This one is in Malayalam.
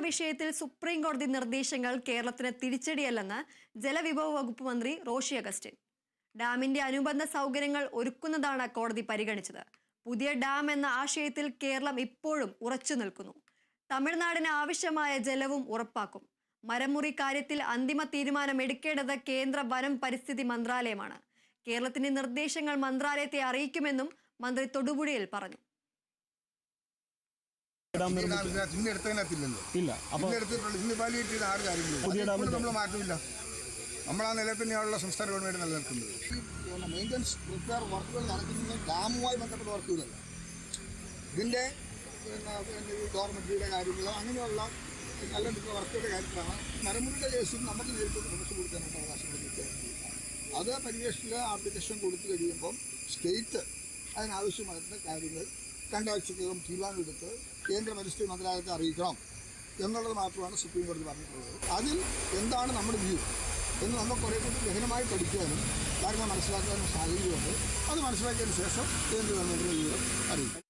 വിഷയത്തിൽ സുപ്രീം കോടതി നിർദ്ദേശങ്ങൾ കേരളത്തിന് തിരിച്ചടിയല്ലെന്ന് ജലവിഭവ വകുപ്പ് മന്ത്രി റോഷി അഗസ്റ്റിൻ. ഡാമിന്റെ അനുബന്ധ സൗകര്യങ്ങൾ ഒരുക്കുന്നതാണ് കോടതി പരിഗണിച്ചത്. പുതിയ ഡാം എന്ന ആശയത്തിൽ കേരളം ഇപ്പോഴും ഉറച്ചു നിൽക്കുന്നു. തമിഴ്നാടിന് ആവശ്യമായ ജലവും ഉറപ്പാക്കും. മരമുറി കാര്യത്തിൽ അന്തിമ തീരുമാനം എടുക്കേണ്ടത് കേന്ദ്ര വനം പരിസ്ഥിതി മന്ത്രാലയമാണ്. കേരളത്തിന്റെ നിർദ്ദേശങ്ങൾ മന്ത്രാലയത്തെ അറിയിക്കുമെന്നും മന്ത്രി തൊടുപുഴയിൽ പറഞ്ഞു. ഡാം ഈ നിർമ്മിച്ചു. ഡാം ഇന്ന് എടുത്തതിനകത്തില്ലല്ലോ. ഇല്ല അപ്പൊ ഇന്ന് എടുത്തിട്ടുള്ളൂ ഇന്ന് വാലിയേറ്റ് ചെയ്ത ആറ് കാര്യങ്ങളും പുതിയ ഡാം നമ്മൾ മാറ്റമില്ല. നമ്മൾ ആ നിലയിൽ സംസ്ഥാന ഗവൺമെന്റ് നിലനിൽക്കുന്നത്. മെയിന്റനൻസ് റിപ്പയർ വർക്കുകൾ നടക്കുന്നത് ഡാമുമായി ബന്ധപ്പെട്ട വർക്കുകളല്ല ഇതിന്റെ ഡോർമെറ്ററിയുടെ കാര്യങ്ങൾ അങ്ങനെയുള്ള നല്ല വർക്കുകളുടെ കാര്യത്തിലാണ് മരമുറിയുടെ കേസിൽ നമുക്ക് നേരിട്ട് പ്രൊഫസ് കൊടുക്കാനുള്ള അവകാശം കൊടുക്കുകയാണ് അത് പരിവേഷണ ആപ്ലിക്കേഷൻ കൊടുത്തു കഴിയുമ്പം സ്റ്റേറ്റ് അതിനാവശ്യമായിട്ടുള്ള കാര്യങ്ങൾ രണ്ടാഴ്ചക്കകം തീരുമാനമെടുത്ത് കേന്ദ്ര പരിസ്ഥിതി മന്ത്രാലയത്തെ അറിയിക്കണം എന്നുള്ളത് മാത്രമാണ് സുപ്രീം കോടതി പറഞ്ഞിട്ടുള്ളത്. അതിൽ എന്താണ് നമ്മുടെ വ്യൂ എന്ന് നമ്മൾ കുറേ കൂടി ഗഹനമായി പഠിക്കാനും കാര്യങ്ങൾ മനസ്സിലാക്കാനും സാഹചര്യമുണ്ട് അത് മനസ്സിലാക്കിയതിന് ശേഷം കേന്ദ്ര ഗവൺമെന്റിന്റെ വിവരം അറിയിക്കും.